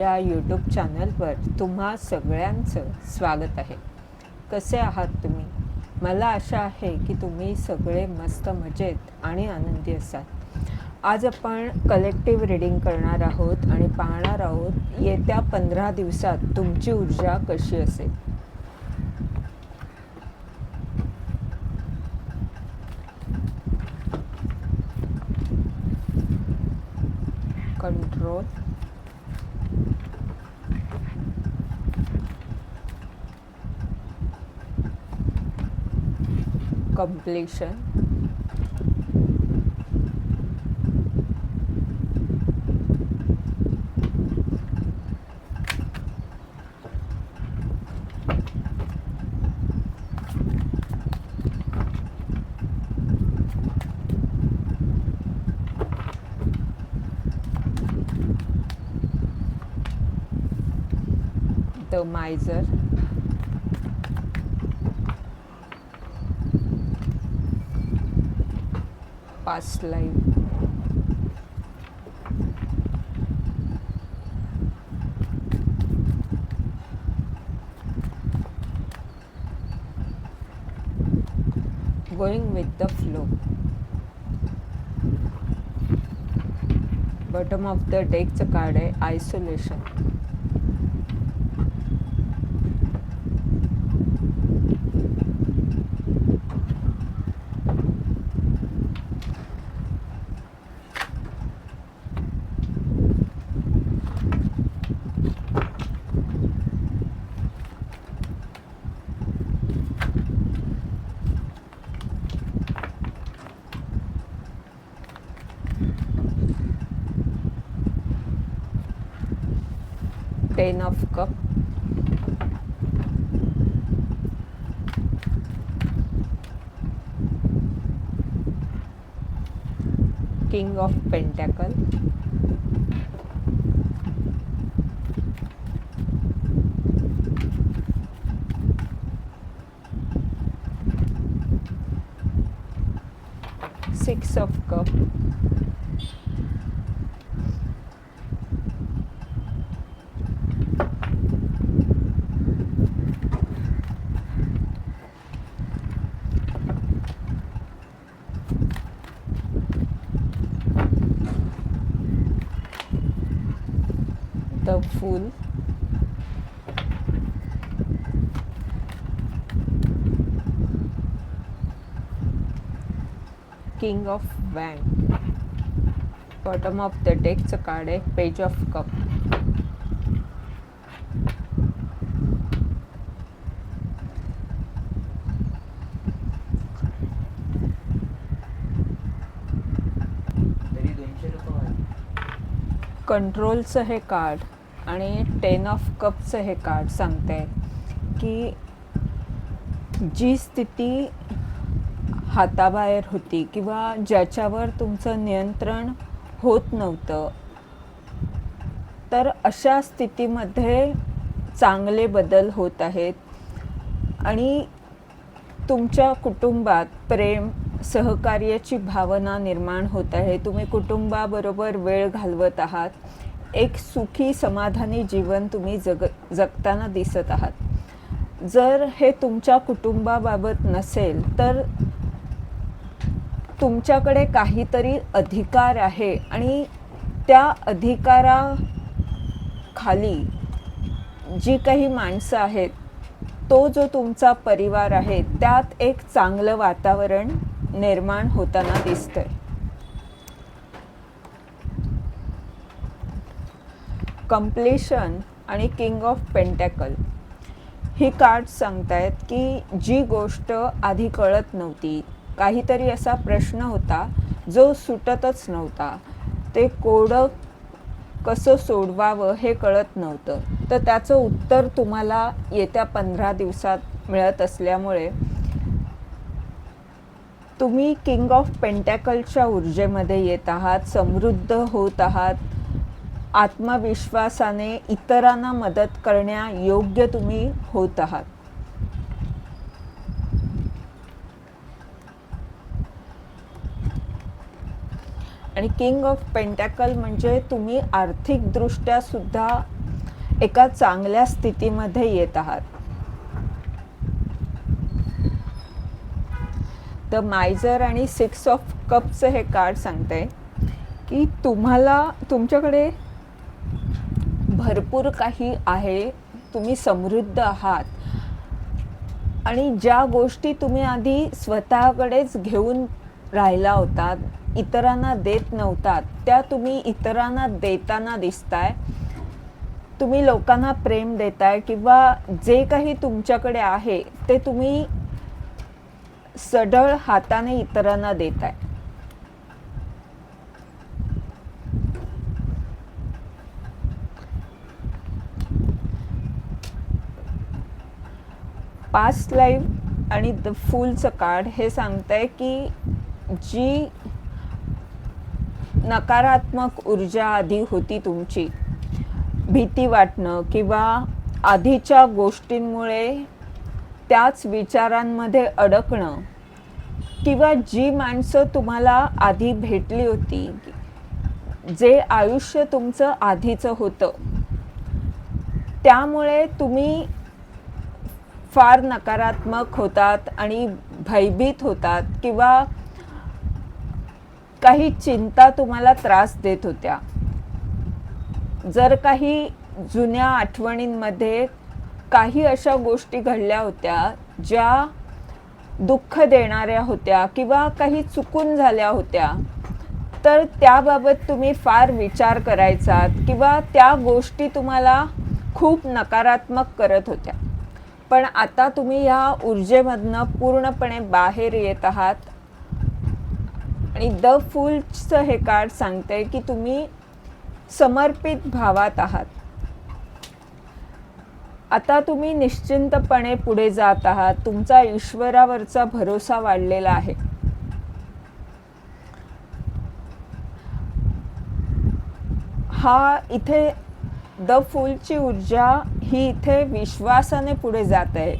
या यूट्यूब चॅनलवर तुम्हा सगळ्यांचं स्वागत आहे कसे आहात तुम्ही मला आशा आहे की तुम्ही सगळे मस्त मजेत आणि आनंदी असाल आज आपण कलेक्टिव्ह रीडिंग करणार आहोत आणि पाहणार आहोत येत्या पंधरा दिवसात तुमची ऊर्जा कशी असेल control completion. the miser past life. Going with the flow. Bottom of the deck card isolation. of Nafco. King of Pentacle. Six of Cup. the fool. King of Wank. Bottom of the deck, a card, a page of cup. कंट्रोलचं हे card आणि ten of कपचं हे card सांगते की जी स्थिती हाताबाहेर होती किंवा ज्याच्यावर तुमचं नियंत्रण होत नव्हतं तर अशा स्थितीमध्ये चांगले बदल होत आहेत आणि तुमच्या कुटुंबात प्रेम सहकार्याची भावना निर्माण होत आहे तुम्ही कुटुंबाबरोबर वेळ घालवत आहात एक सुखी समाधानी जीवन तुम्ही जग जगताना दिसत आहात जर हे तुमच्या कुटुंबाबाबत नसेल तर तुमच्याकडे काहीतरी अधिकार आहे आणि त्या अधिकाराखाली जी काही माणसं आहेत तो जो तुमचा परिवार आहे त्यात एक चांगलं वातावरण निर्माण होताना दिसतंय कम्प्लिशन आणि किंग ऑफ पेंटॅकल ही कार्ड सांगतायत की जी गोष्ट आधी कळत नव्हती काहीतरी असा प्रश्न होता जो सुटतच नव्हता ते कोडं कसं सोडवावं हे कळत नव्हतं तर त्याचं उत्तर तुम्हाला येत्या पंधरा दिवसात मिळत असल्यामुळे तुम्ही किंग ऑफ पेंटॅकलच्या ऊर्जेमध्ये येत आहात समृद्ध होत आहात आत्मविश्वासाने इतरांना मदत करण्या योग्य तुम्ही होत आहात आणि किंग ऑफ पेंटॅकल म्हणजे तुम्ही आर्थिकदृष्ट्या सुद्धा एका चांगल्या स्थितीमध्ये येत आहात द मायझर आणि सिक्स ऑफ कपचं हे कार्ड सांगते की तुम्हाला तुमच्याकडे भरपूर काही आहे तुम्ही समृद्ध आहात आणि ज्या गोष्टी तुम्ही आधी स्वतःकडेच घेऊन राहिला होता इतरांना देत नव्हतात त्या तुम्ही इतरांना देताना दिसताय तुम्ही लोकांना प्रेम देताय किंवा जे काही तुमच्याकडे आहे ते तुम्ही सढळ हाताने इतरांना देत आहे पास्ट लाईफ आणि द फुलचं कार्ड हे सांगतंय की जी नकारात्मक ऊर्जा आधी होती तुमची भीती वाटणं किंवा आधीच्या गोष्टींमुळे त्याच विचारांमध्ये अडकणं किंवा जी माणसं तुम्हाला आधी भेटली होती जे आयुष्य तुमचं आधीचं होतं त्यामुळे तुम्ही फार नकारात्मक होतात आणि भयभीत होतात किंवा काही चिंता तुम्हाला त्रास देत होत्या जर काही जुन्या आठवणींमध्ये काही अशा गोष्टी घडल्या होत्या ज्या दुःख देणाऱ्या होत्या किंवा काही चुकून झाल्या होत्या तर त्याबाबत तुम्ही फार विचार करायचा किंवा त्या गोष्टी तुम्हाला खूप नकारात्मक करत होत्या पण आता तुम्ही ह्या ऊर्जेमधनं पूर्णपणे बाहेर येत आहात आणि द फुलचं हे कार्ड सांगते की तुम्ही समर्पित भावात आहात आता तुम्ही निश्चिंतपणे पुढे जात आहात तुमचा ईश्वरावरचा भरोसा वाढलेला आहे हा इथे द फुलची ऊर्जा ही इथे विश्वासाने पुढे जात आहे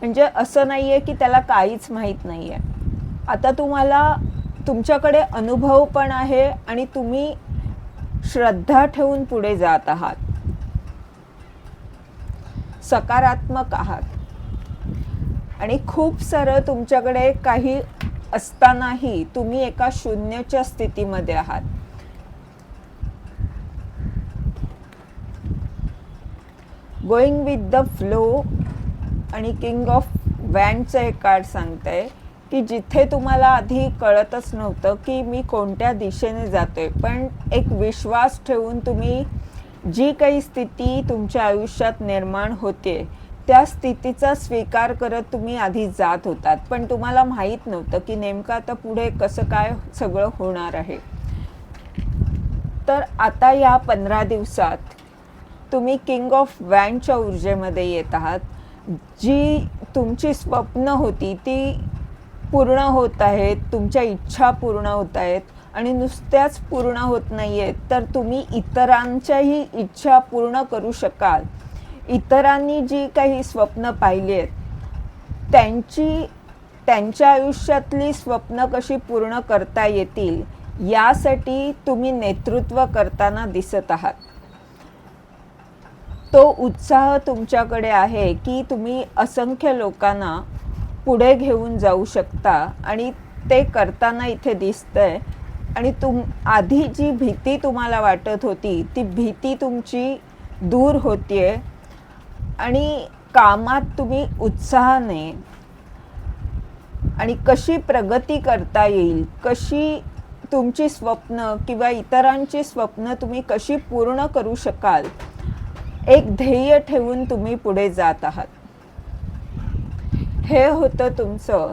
म्हणजे असं नाही आहे की त्याला काहीच माहीत नाही आहे आता तुम्हाला तुमच्याकडे अनुभव पण आहे आणि तुम्ही श्रद्धा ठेवून पुढे जात आहात सकारात्मक आहात आणि खूप सारं तुमच्याकडे काही असतानाही तुम्ही एका शून्यच्या स्थितीमध्ये आहात गोईंग विथ द फ्लो आणि किंग ऑफ वॅनचं एक कार्ड सांगतंय की जिथे तुम्हाला आधी कळतच नव्हतं की मी कोणत्या दिशेने जातोय पण एक विश्वास ठेवून तुम्ही जी काही स्थिती तुमच्या आयुष्यात निर्माण होते त्या स्थितीचा स्वीकार करत तुम्ही आधी जात होतात पण तुम्हाला माहीत नव्हतं की नेमकं आता पुढे कसं काय सगळं होणार आहे तर आता या पंधरा दिवसात तुम्ही किंग ऑफ वॅनच्या ऊर्जेमध्ये येत आहात जी तुमची स्वप्न होती ती पूर्ण होत आहेत तुमच्या इच्छा पूर्ण होत आहेत आणि नुसत्याच पूर्ण होत नाही आहेत तर तुम्ही इतरांच्याही इच्छा पूर्ण करू शकाल इतरांनी जी काही स्वप्न पाहिली आहेत त्यांची त्यांच्या आयुष्यातली स्वप्न कशी पूर्ण करता येतील यासाठी तुम्ही नेतृत्व करताना दिसत आहात तो उत्साह तुमच्याकडे आहे की तुम्ही असंख्य लोकांना पुढे घेऊन जाऊ शकता आणि ते करताना इथे दिसतंय आणि तुम आधी जी भीती तुम्हाला वाटत होती ती भीती तुमची दूर होतीये आणि कामात तुम्ही उत्साहाने आणि कशी प्रगती करता येईल कशी तुमची स्वप्न किंवा इतरांची स्वप्न तुम्ही कशी पूर्ण करू शकाल एक ध्येय ठेवून तुम्ही पुढे जात आहात हे होतं तुमचं